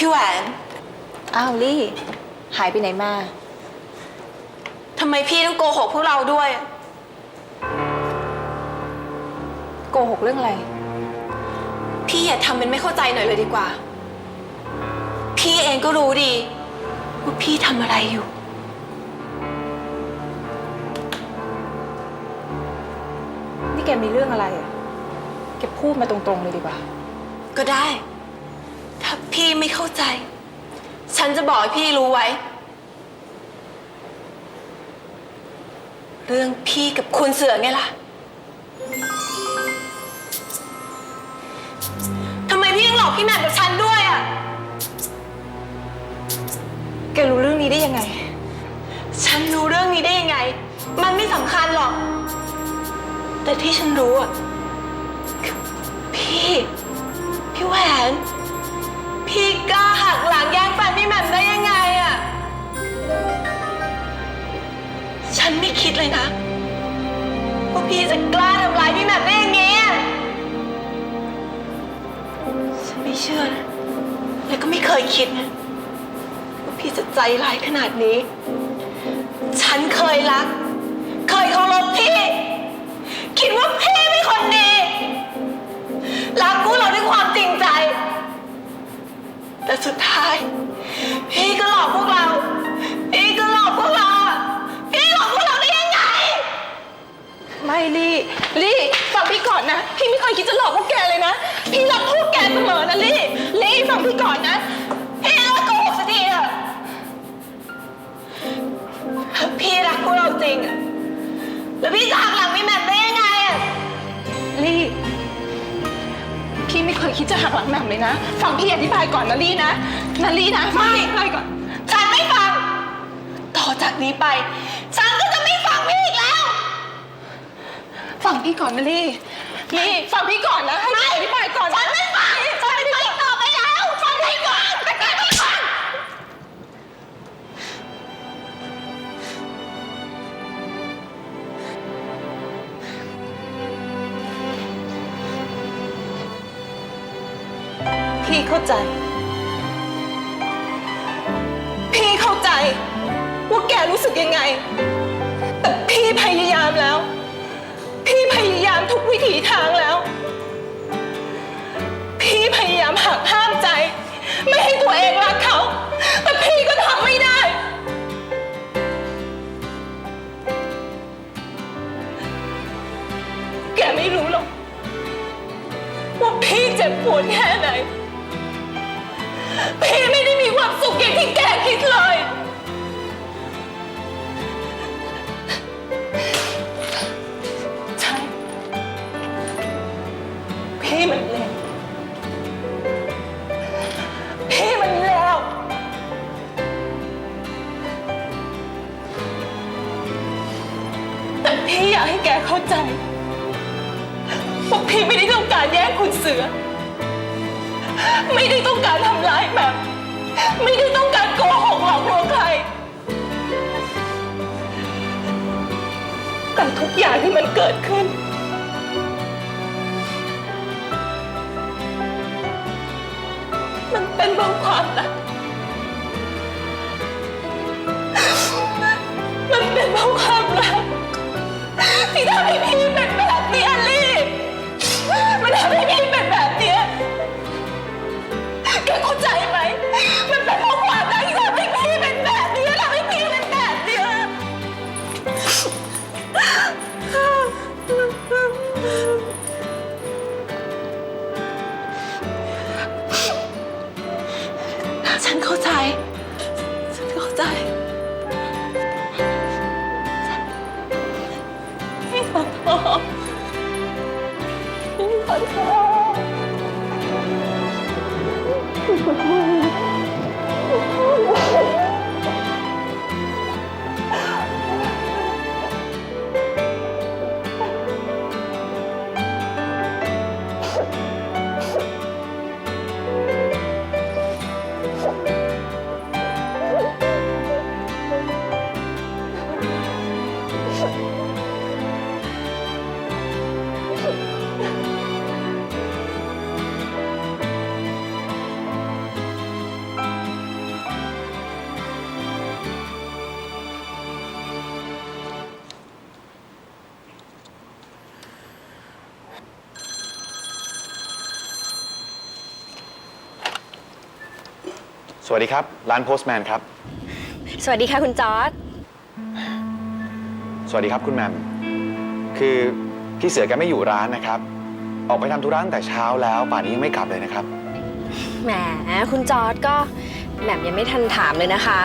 พี่แหวนอ้าวลี่ หายไปไหนมาทำไมพี่ต้องโกหกพวกเราด้วย โกหกเรื่องอะไร พี่อย่าทำเป็นไม่เข้าใจหน่อยเลยดีกว่า พี่เองก็รู้ดีว่าพี่ทำอะไรอยู่ นี่แกมีเรื่องอะไรอะแกพูดมาตรงๆเลยดีกว่า ก็ได้ถ้า พี่ไม่เข้าใจ ฉันจะบอกให้พี่รู้ไว้ เรื่องพี่กับคุณเสือไงล่ะทำไมพี่ยังหลอกพี่แหม่มกับฉันด้วยอะ แกรู้เรื่องนี้ได้ยังไง ฉันรู้เรื่องนี้ได้ยังไง มันไม่สำคัญหรอก แต่ที่ฉันรู้อะคือพี่ พี่แหวน พี่กล้าหักหลังแย่งแฟนพี่แหม่มได้ยังไงอะฉันไม่คิดเลยนะว่าพี่จะกล้าทำร้ายพี่แหม่มได้ย่างงี้อะฉันไม่เชื่อนะและก็ไม่เคยคิดนะว่าพี่จะใจร้ายขนาดนี้ ฉันเคยรัก เคยเคารพพี่ คิดว่าพี่เป็นคนดี แต่สุดท้าย พี่ก็หลอกพวกเรา พี่ก็หลอกพวกเรา พี่หลอกพวกเราได้ยังไง ไม่ลี่ลี่ฟังพี่ก่อนนะ พี่ไม่เคยคิดจะหลอกพวกแกเลยนะ พี่รักพวกแกเสมอนะลี่ลี่ฟังพี่ก่อนนะ พี่เลิกโกหกสักทีเถอะพี่รักพวกเราจริงอะแล้วพี่จะหักหลังพี่แม่ ยคิดจะหักหลังแหม่มเลยนะ ฟังพี่อธิบายก่อนนะลี่นะนะลี่นะฟังพี่อธิบายก่อน ฉันไม่ฟัง ต่อจากนี้ไป ฉันก็จะไม่ฟังพี่อีกแล้ว ฟังพี่ก่อนนะลี่ลี่ ฟังพี่ก่อนนะ ให้พี่อธิบายก่อนฉันไม่ฟัง พี่เข้าใจ พี่เข้าใจ ว่าแกรู้สึกยังไง แต่พี่พยายามแล้ว พี่พยายามทุกวิถีทางแล้ว พี่พยายามหักห้ามใจ ไม่ให้ตัวเองรักเขา แต่พี่ก็ทำไม่ได้ แกไม่รู้หรอกว่าพี่เจ็บปวดแค่ไหน พี่ไม่ได้มีความสุขอย่างที่แกคิดเลย ใช่ พี่มันเลวพี่มันเลวแต่พี่อยากให้แกเข้าใจว่าพี่ไม่ได้ต้องการแย่งคุณเสือ ไม่ได้ต้องการทำร้ายแบบ ไม่ได้ต้องการโกหกหลอกลวงใคร แต่ทุกอย่างที่มันเกิดขึ้น มันเป็นเพราะความรัก สวัสดีครับ ร้านโพสต์แมนครับ สวัสดีค่ะคุณจอร์ดสวัสดีครับคุณแหมมคือพี่เสือแกไม่อยู่ร้านนะครับ ออกไปทำธุระตั้งแต่เช้าแล้วป่านนี้ยังไม่กลับเลยนะครับ แหมคุณจอร์ดก็แหม่มยังไม่ทันถามเลยนะคะ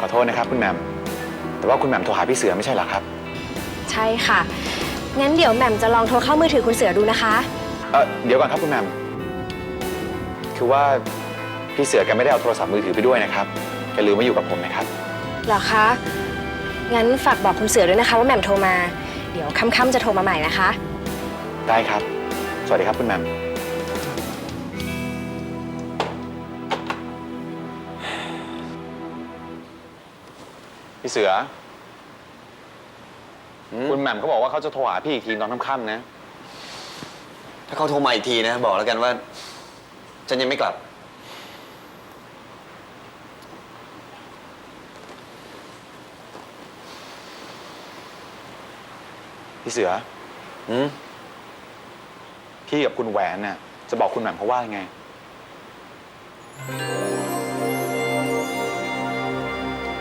ขอโทษนะครับคุณแหมมแต่ว่าคุณแหมมโทรหาพี่เสือไม่ใช่เหรอครับ ใช่ค่ะ งั้นเดี๋ยวแหม่มจะลองโทรเข้ามือถือคุณเสือดูนะคะ เออเดี๋ยวก่อนครับคุณแหมมคือว่า พี่เสือแกไม่ได้เอาโทรศัพท์มือถือไปด้วยนะครับแกลืมไว้อยู่กับผมนะครับ เหรอคะ งั้นฝากบอกคุณเสือด้วยนะคะ ว่าแหม่มโทรมา เดี๋ยวค่ำๆจะโทรมาใหม่นะคะ ได้ครับ สวัสดีครับคุณแหมมพี่เสืออคุณแหม่มเขาบอกว่าเขาจะโทรหาพี่อีกทีตอนค่ำๆนะ ถ้าเขาโทรมาอีกทีนะ บอกแล้วกันว่า ฉันยังไม่กลับ พี่เสืออืมพี่กับคุณแหวนน่ะ จะบอกคุณแหม่มเขาว่ายังไง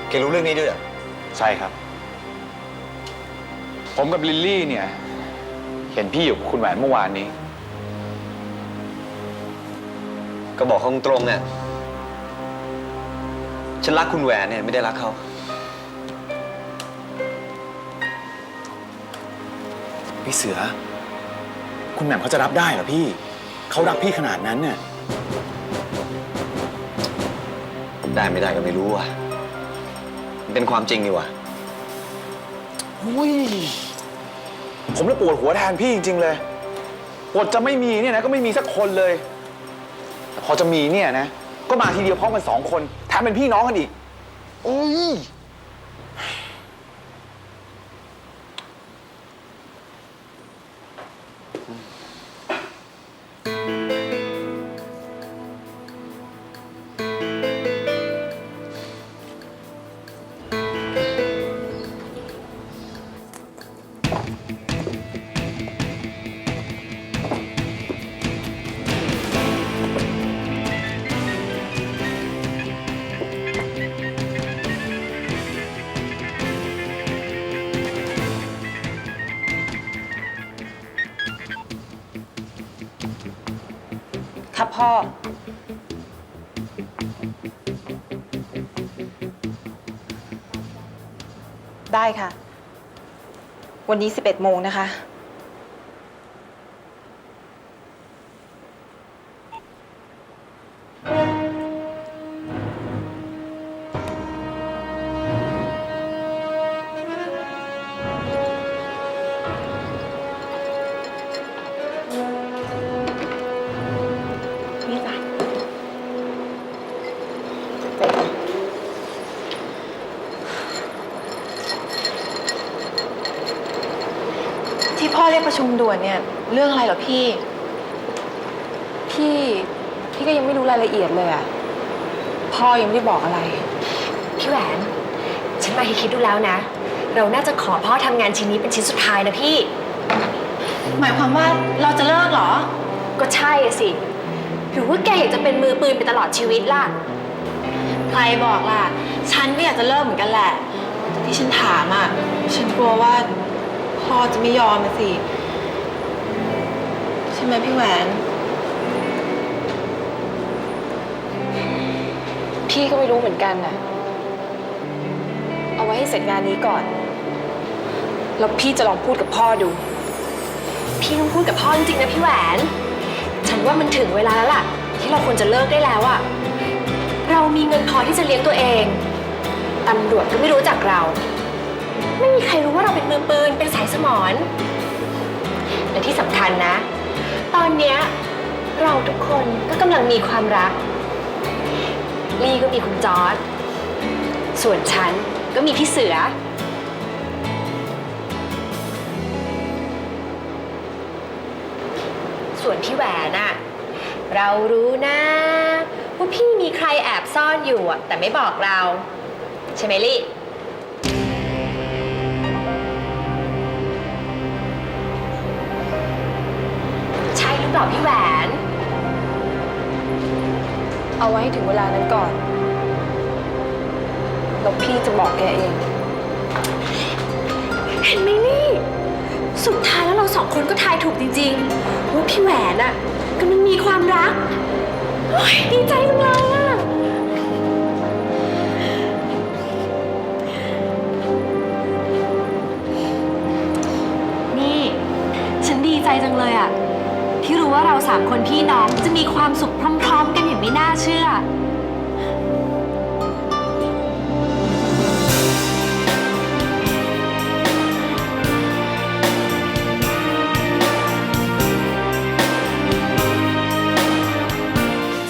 แกรู้เรื่องนี้ด้วยเหรอใช่ครับ ผมกับลิลลี่เนี่ย เห็นพี่อยู่กับคุณแหวนเมื่อวานนี้ ก็บอกเขาตรงๆเนี่ย ฉันรักคุณแหวนเนี่ยไม่ได้รักเขา พี่เสือ คุณแหม่มเขาจะรับได้เหรอพี่ เขารักพี่ขนาดนั้นเนี่ยได้ไม่ได้ก็ไม่รู้ว่ะมันเป็นความจริงนี่ว่ะอุ้ยผมเลยปวดหัวแทนพี่จริง ๆ เลยบทจะไม่มีเนี่ยนะก็ไม่มีสักคนเลยแต่พอจะมีเนี่ยนะ ก็มาทีเดียวพร้อมกันสองคนแถมเป็นพี่น้องกันอีกโอ้ย พ่อ ได้ค่ะ วันนี้ 11 โมงนะคะ เรียกประชุมด่วนเนี่ยเรื่องอะไรเหรอพี่ พี่ พี่ก็ยังไม่รู้รายละเอียดเลยอะพ่อยังไม่ได้บอกอะไร พี่แหวน ฉันมาคิดดูแล้วนะ เราน่าจะขอพ่อทำงานชิ้นนี้เป็นชิ้นสุดท้ายนะพี่ หมายความว่าเราจะเลิกเหรอ ก็ใช่อะสิ หรือว่าแกอยากจะเป็นมือปืนไปตลอดชีวิตล่ะ ใครบอกล่ะ ฉันก็อยากจะเลิกเหมือนกันแหละ ที่ฉันถามอะ ฉันกลัวว่า พ่อจะไม่ยอมนะสิ ใช่ไหมพี่แหวน พี่ก็ไม่รู้เหมือนกันนะเอาไว้ให้เสร็จงานนี้ก่อน แล้วพี่จะลองพูดกับพ่อดู พี่ต้องพูดกับพ่อจริงๆนะพี่แหวน ฉันว่ามันถึงเวลาแล้วล่ะ ที่เราควรจะเลิกได้แล้วอะเรามีเงินพอที่จะเลี้ยงตัวเอง ตำรวจก็ไม่รู้จักเรา ไม่มีใครรู้ว่าเราเป็นมือปืนเป็น สมอนและที่สำคัญนะ ตอนเนี้ยเราทุกคนก็กำลังมีความรัก ลี่ก็มีคุณจอร์ดส่วนฉันก็มีพี่เสือ ส่วนพี่แหวนอะเรารู้นะว่าพี่มีใครแอบซ่อนอยู่อะแต่ไม่บอกเรา ใช่ไหมลี่ เปล่าพี่แหวนเอเอาไว้ให้ถึงเวลานั้นก่อน แล้วพี่จะบอกแกเอง เห็นไหมนี่ สุดท้ายแล้วเราสองคนก็ทายถูกจริงๆ ว่าพี่แหวนอะกำลังมีความรักโอ๊ยดีใจจังเลยอะนี่ ฉันดีใจจังเลยอะ ที่รู้ว่าเราสามคนพี่น้องจะมีความสุขพร้อม ๆ กันอย่างไม่น่าเชื่อ